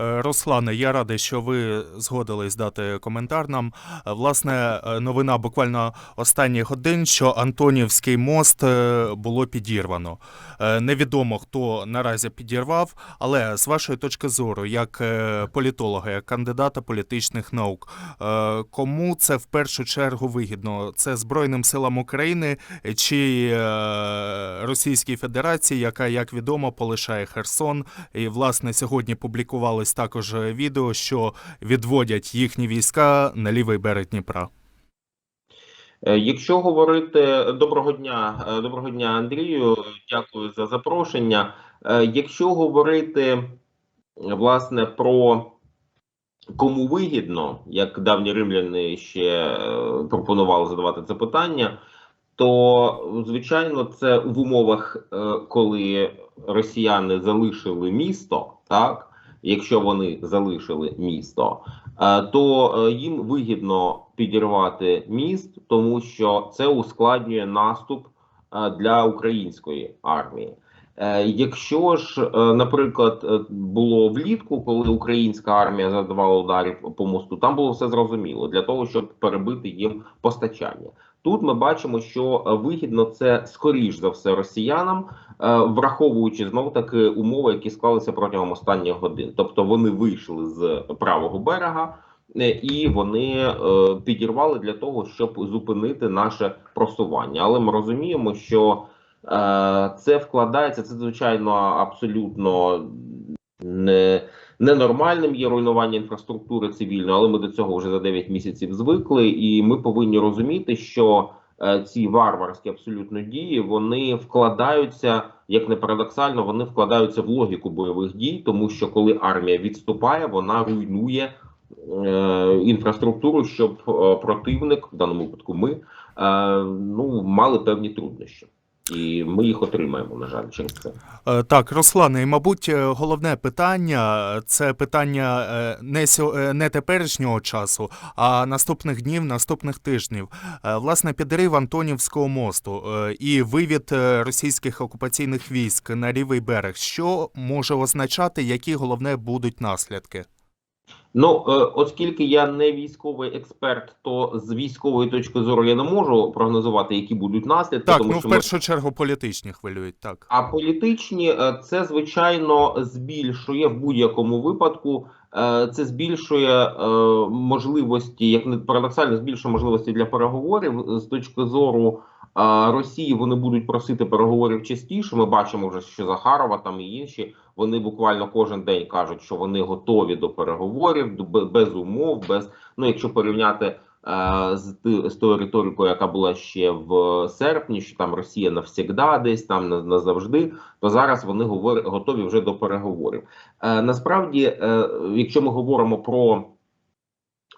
Е, Руслане, я радий, що ви згодились дати коментар нам. Е, Власне, е, новина буквально останніх годин, що Антонівський мост було підірвано. Невідомо, хто наразі підірвав, але з вашої точки зору, як політолога, як кандидата політичних наук, кому це в першу чергу вигідно? Це Збройним силам України чи Російській Федерації, яка, як відомо, полишає Херсон. І, власне, сьогодні публікувалось також відео, що відводять їхні війська на лівий берег Дніпра. Е, Якщо говорити доброго дня, е, доброго дня, Андрію. Дякую за запрошення. Е, Якщо говорити е, власне про кому вигідно, як давні римляни ще е, пропонували задавати це питання, то звичайно це в умовах, е, коли росіяни залишили місто, так якщо вони залишили місто, е, то е, їм вигідно підірвати міст, тому що це ускладнює наступ е, для української армії. Якщо ж, наприклад, було влітку, коли українська армія завдавала ударів по мосту, там було все зрозуміло для того, щоб перебити їм постачання. Тут ми бачимо, що е, вигідно це скоріш за все росіянам, е, враховуючи знов таки умови, які склалися протягом останніх годин. Тобто вони вийшли з правого берега. е, І вони підірвали для того, щоб зупинити наше просування. Але ми розуміємо, що це вкладається. Це звичайно абсолютно не ненормальним є руйнування інфраструктури цивільної, але ми до цього вже за 9 місяців звикли, і ми повинні розуміти, що е, ці варварські абсолютно дії вони вкладаються, як не парадоксально, вони вкладаються в логіку бойових дій, тому що коли армія відступає, вона руйнує е, інфраструктуру, щоб е, противник, в даному випадку ми, ну мали певні труднощі. І ми їх отримаємо, на жаль, через це. Е, Так, Руслане, і мабуть, е, головне питання це питання е, не не теперішнього часу, а наступних днів, наступних тижнів. Власне, підрив Антонівського мосту і вивід російських окупаційних військ на лівий берег. Що може означати, які головне будуть наслідки? Ну, е, оскільки я не військовий експерт, то з військової точки зору я не можу прогнозувати, які будуть наслідки, Так, тому ну в що ми першу чергу політичні хвилюють. Так. А політичні е, це звичайно збільшує в будь-якому випадку. е, Це збільшує можливості, як не парадоксально, збільшує можливості для переговорів з точки зору Росії. Вони будуть просити переговорів частіше. Ми бачимо вже, що Захарова там і інші. Вони буквально кожен день кажуть, що вони готові до переговорів без умов, без ну, якщо порівняти е, з, з тою риторикою, яка була ще в серпні, що там Росія навсігда десь там на- назавжди, то зараз вони говорять готові вже до переговорів. Е, насправді, е, якщо ми говоримо про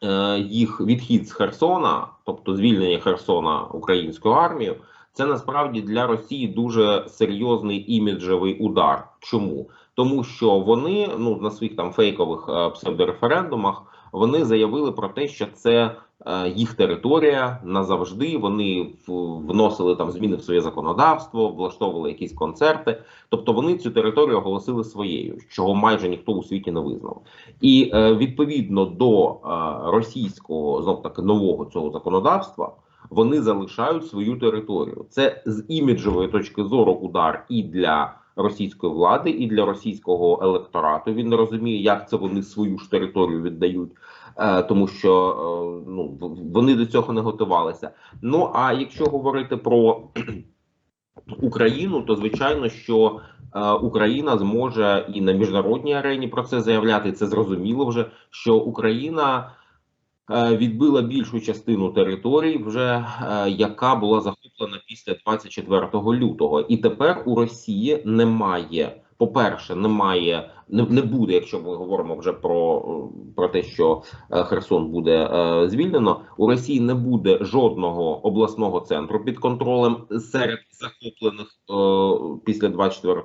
е, їх відхід з Херсона, тобто звільнення Херсона українською армією, це насправді для Росії дуже серйозний іміджевий удар. Чому? Тому що вони ну на своїх там фейкових е, псевдореферендумах вони заявили про те, що це е, їх територія назавжди. Вони вносили там зміни в своє законодавство, влаштовували якісь концерти. Тобто вони цю територію оголосили своєю, чого майже ніхто у світі не визнав. І е, відповідно до російського знов таки нового цього законодавства. Вони залишають свою територію. Це з іміджової точки зору удар і для російської влади, і для російського електорату. Він не розуміє, як це вони свою ж територію віддають, е, тому що е, ну вони до цього не готувалися. Ну а якщо говорити про Україну, то звичайно, що е, Україна зможе і на міжнародній арені про це заявляти. Це зрозуміло вже, що Україна відбила більшу частину територій, вже е, яка була захоплена після 24 лютого, і тепер у Росії немає. По-перше, немає, не, не буде, якщо ми говоримо вже про, е, про те, що е, Херсон буде е, звільнено. У Росії не буде жодного обласного центру під контролем серед захоплених е, після 24 е,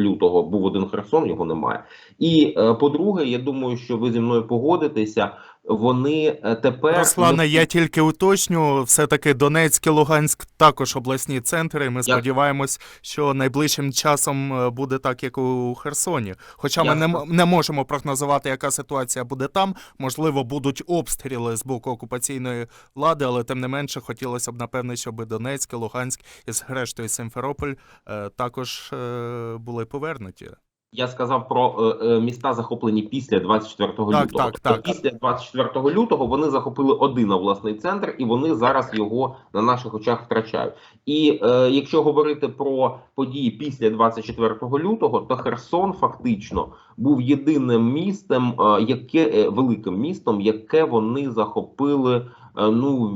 лютого. Був один Херсон, його немає. І е, по-друге, я думаю, що ви зі мною погодитеся. Вони е, тепер Руслане, я тільки уточню, все-таки Донецьк і Луганськ також обласні центри. Ми сподіваємось, що найближчим часом е, буде так, як у Херсоні. Хоча ми не, не можемо прогнозувати, яка ситуація буде там. Можливо, будуть обстріли з боку окупаційної влади, але тим не менше хотілося б напевне, щоб Донецьк, і Луганськ і зрештою Симферополь е, також були повернуті. Я сказав про е, е, міста захоплені після 24 Так, лютого. так, Тобто так. Після 24 лютого вони захопили один обласний центр, і вони зараз його на наших очах втрачають. І е, якщо говорити про події після 24 лютого, то Херсон фактично був єдиним містом, е, яке е, великим містом, яке вони захопили. Е, Ну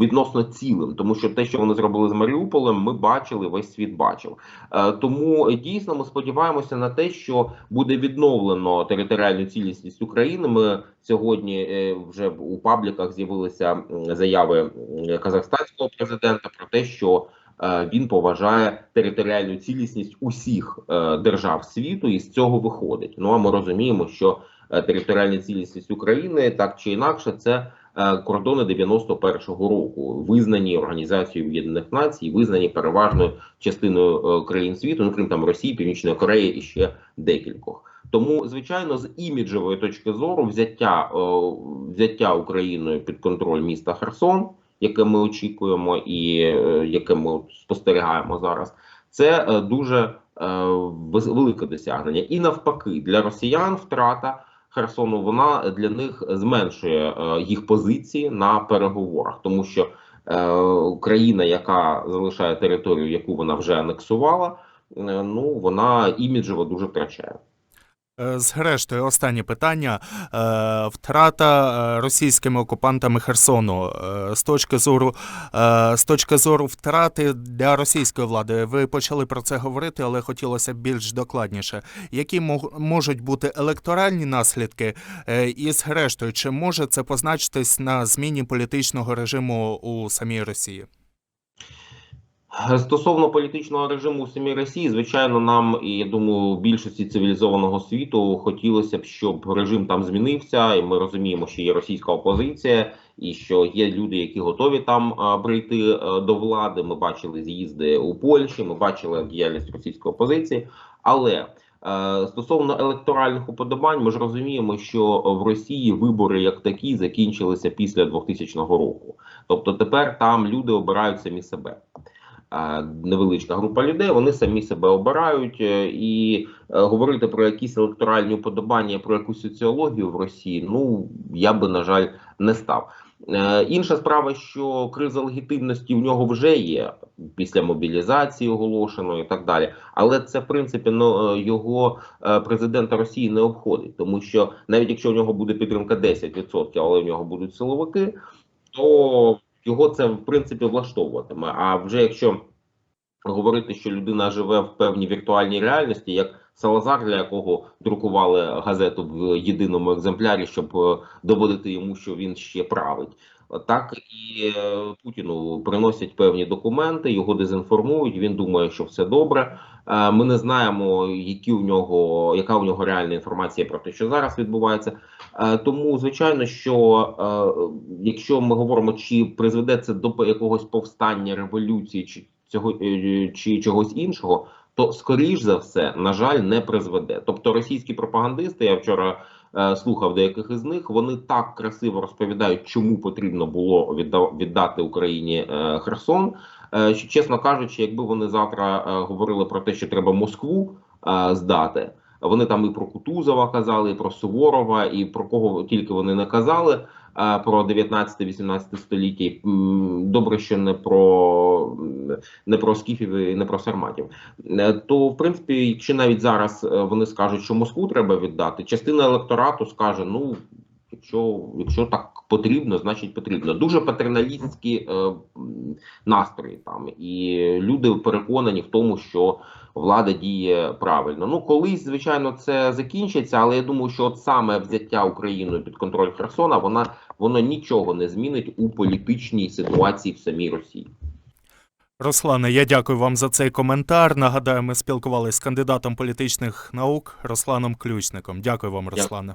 відносно цілим, тому що те, що вони зробили з Маріуполем, ми бачили, весь світ бачив. Е, Тому е, дійсно ми сподіваємося на те, що буде відновлено територіальну цілісність України. Ми сьогодні вже у пабліках з'явилися заяви казахстанського президента про те, що він поважає територіальну цілісність усіх держав світу, і з цього виходить. Ну а ми розуміємо, що територіальна цілісність України так чи інакше це. Е, Кордони 91-го року визнані Організацією Об'єднаних Націй, визнані переважною частиною е, країн світу, ну крім там Росії, Північної Кореї і ще декількох. Тому, звичайно, з іміджевої точки зору, взяття е, взяття Україною під контроль міста Херсон, яке ми очікуємо, і яке ми спостерігаємо зараз, це дуже велике досягнення. І навпаки, для росіян втрата. Херсону вона для них зменшує е, їх позиції на переговорах, тому що е, країна, яка залишає територію, яку вона вже анексувала, е, ну вона іміджево дуже втрачає. Е, Зрештою, останнє питання. Е, Втрата е, російськими окупантами Херсону. З точки зору з точки зору втрати для російської влади. Ви почали про це говорити, але хотілося б більш докладніше. Які можуть бути електоральні наслідки? І зрештою, чи може це позначитись на зміні політичного режиму у самій Росії? Стосовно політичного режиму в самій Росії, звичайно, нам і я думаю, більшості цивілізованого світу хотілося б, щоб режим там змінився, і ми розуміємо, що є російська опозиція, і що є люди, які готові там прийти до влади. Ми бачили з'їзди у Польщі, ми бачили діяльність російської опозиції. Але е, стосовно електоральних уподобань, ми ж розуміємо, що в Росії вибори як такі закінчилися після 2000 року. Тобто тепер там люди обирають самі себе. Невеличка група людей, вони самі себе обирають, е, і е, говорити про якісь електоральні уподобання, про якусь соціологію в Росії, ну я би на жаль не став. Е, Інша справа, що криза легітимності в нього вже є після мобілізації оголошеної і так далі. Але це в принципі ну, його президента Росії не обходить, тому що навіть якщо в нього буде підтримка 10%, але в нього будуть силовики, то його це в принципі влаштовуватиме. А вже якщо говорити, що людина живе в певній віртуальній реальності, як Салазар, для якого друкували газету в єдиному екземплярі, щоб е, доводити йому, що він ще править. Так і е, Путіну приносять певні документи, його дезінформують. Він думає, що все добре. Е, Ми не знаємо, які у нього, яка у нього реальна інформація про те, що зараз відбувається. Тому, звичайно, що якщо ми говоримо, чи призведе це до якогось повстання, революції, чи цього чи чогось іншого, то скоріш за все, на жаль, не призведе. Тобто російські пропагандисти, я вчора е, слухав деяких із них, вони так красиво розповідають, чому потрібно було відда- віддати Україні е, Херсон. Е, що, чесно кажучи, якби вони завтра е, говорили про те, що треба Москву е, здати. Вони там і про Кутузова казали, і про Суворова, і про кого тільки вони не казали про 19-18 століття. Добре, що не про не про скіфів і не про сарматів. Е, То в принципі, якщо навіть зараз е, вони скажуть, що Москву треба віддати, частина електорату скаже: ну. Якщо, якщо так потрібно, значить потрібно. Дуже патерналістські е, настрої там, і люди переконані в тому, що влада діє правильно. Ну колись, звичайно, це закінчиться, але я думаю, що от саме взяття Україною під контроль Херсона, вона воно нічого не змінить у політичній ситуації в самій Росії. Руслане, я дякую вам за цей коментар. Нагадаю, ми спілкувалися з кандидатом політичних наук Русланом Ключником. Дякую вам, Руслане.